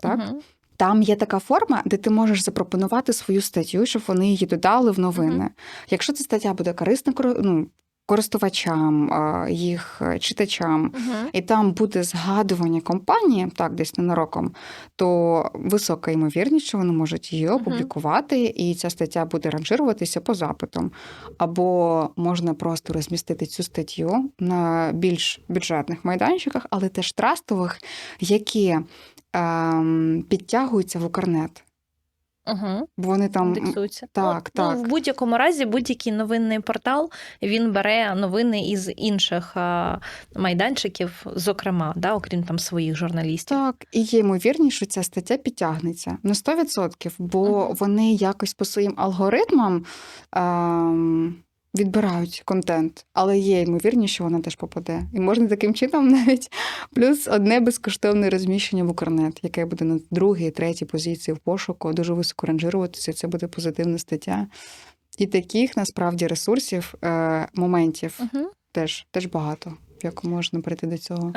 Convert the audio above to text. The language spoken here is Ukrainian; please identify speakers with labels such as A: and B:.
A: Так?
B: Угу.
A: Там є така форма, де ти можеш запропонувати свою статтю, щоб вони її додали в новини.
B: Мгм.
A: Якщо ця стаття буде корисна кор- ну, користувачам, їх е, читачам,
B: Мгм.
A: і там буде згадування компанії, так, десь ненароком, то висока ймовірність, що вони можуть її опублікувати, і ця стаття буде ранжируватися по запитам. Або можна просто розмістити цю статтю на більш бюджетних майданчиках, але теж трастових, які ем, підтягуються в Укрнет. Бо вони там
B: Індексуються.
A: так,
B: ну,
A: так.
B: Ну, в будь-якому разі, будь-який новинний портал він бере новини із інших а, майданчиків, зокрема, да, окрім там своїх журналістів.
A: Так, і є ймовірність, що ця стаття підтягнеться на 100%, бо
B: угу.
A: вони якось по своїм алгоритмам ем, відбирають контент, але є ймовірність, що вона теж попаде. І можна таким чином навіть плюс одне безкоштовне розміщення в Укрнет, яке буде на другій, третій позиції в пошуку, дуже високо ранжируватися. Це буде позитивна стаття. І таких насправді ресурсів, е, моментів
B: угу.
A: теж, теж багато, якому можна прийти до цього.